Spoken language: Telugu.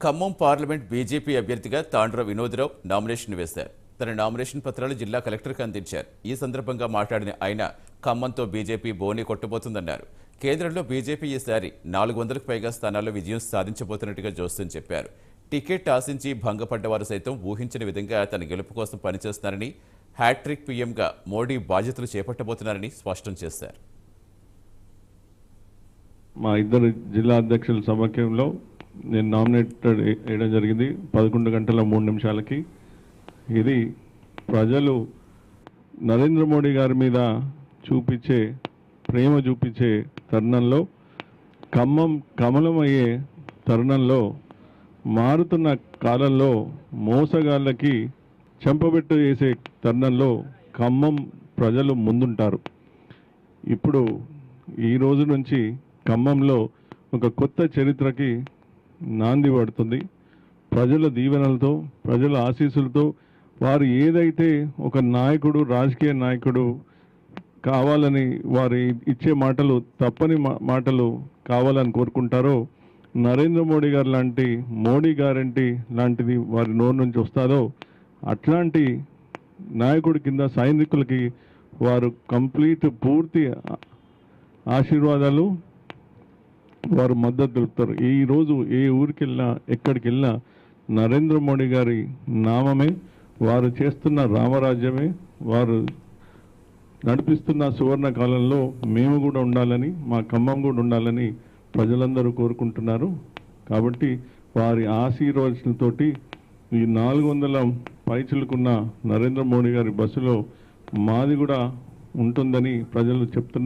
ఖమ్మం పార్లమెంట్ బీజేపీ అభ్యర్థిగా తాండ్ర వినోద్రావు నామినేషన్ వేశారు. తన నామినేషన్ పత్రాలు జిల్లా కలెక్టర్కి అందించారు. ఈ సందర్భంగా మాట్లాడిన ఆయన ఖమ్మంతో బీజేపీ బోని కొట్టబోతుందన్నారు. కేంద్రంలో బీజేపీ ఈసారి నాలుగు వందలకు పైగా స్థానాల్లో విజయం సాధించబోతున్నట్టుగా జోస్యం చెప్పారు. టికెట్ ఆశించి భంగపడ్డవారు సైతం ఊహించిన విధంగా తన గెలుపు కోసం పనిచేస్తున్నారని హ్యాట్రిక్ పీఎంగా మోడీ బాధ్యతలు చేపట్టబోతున్నారని స్పష్టం చేశారు. మా ఇద్దరు జిల్లా అధ్యక్షుల సమక్షంలో నేను నామినేటెడ్ వేయడం జరిగింది పదకొండు గంటల మూడు నిమిషాలకి. ఇది ప్రజలు నరేంద్ర మోడీ గారి మీద చూపించే ప్రేమ చూపించే తరుణంలో ఖమ్మం కమలమయ్యే తరుణంలో మారుతున్న కాలంలో మోసగాళ్ళకి చెంపబెట్టు చేసే తరుణంలో ఖమ్మం ప్రజలు ముందుంటారు. ఇప్పుడు ఈ రోజు నుంచి ఖమ్మంలో ఒక కొత్త చరిత్రకి నాంది పడుతుంది. ప్రజల దీవెనలతో ప్రజల ఆశీస్సులతో వారు ఏదైతే ఒక నాయకుడు రాజకీయ నాయకుడు కావాలని వారి ఇచ్చే మాటలు తప్పని మా- మాటలు కావాలని కోరుకుంటారో నరేంద్ర మోడీ గారు లాంటి మోడీ గ్యారంటీ లాంటిది వారి నోరు నుంచి వస్తారో అట్లాంటి నాయకుడి కింద సైనికులకి వారు కంప్లీట్ పూర్తి ఆశీర్వాదాలు వారు మద్దతు తెలుపుతారు. ఈ రోజు ఏ ఊరికి వెళ్ళినా ఎక్కడికి వెళ్ళినా నరేంద్ర మోడీ గారి నామమే వారు చేస్తున్న రామరాజ్యమే వారు నడిపిస్తున్న సువర్ణ కాలంలో మేము కూడా ఉండాలని మా ఖమ్మం కూడా ఉండాలని ప్రజలందరూ కోరుకుంటున్నారు. కాబట్టి వారి ఆశీర్వచనతోటి ఈ నాలుగు వందల పైచులుకున్న నరేంద్ర మోడీ గారి బస్సులో మాది కూడా ఉంటుందని ప్రజలు చెప్తున్నారు.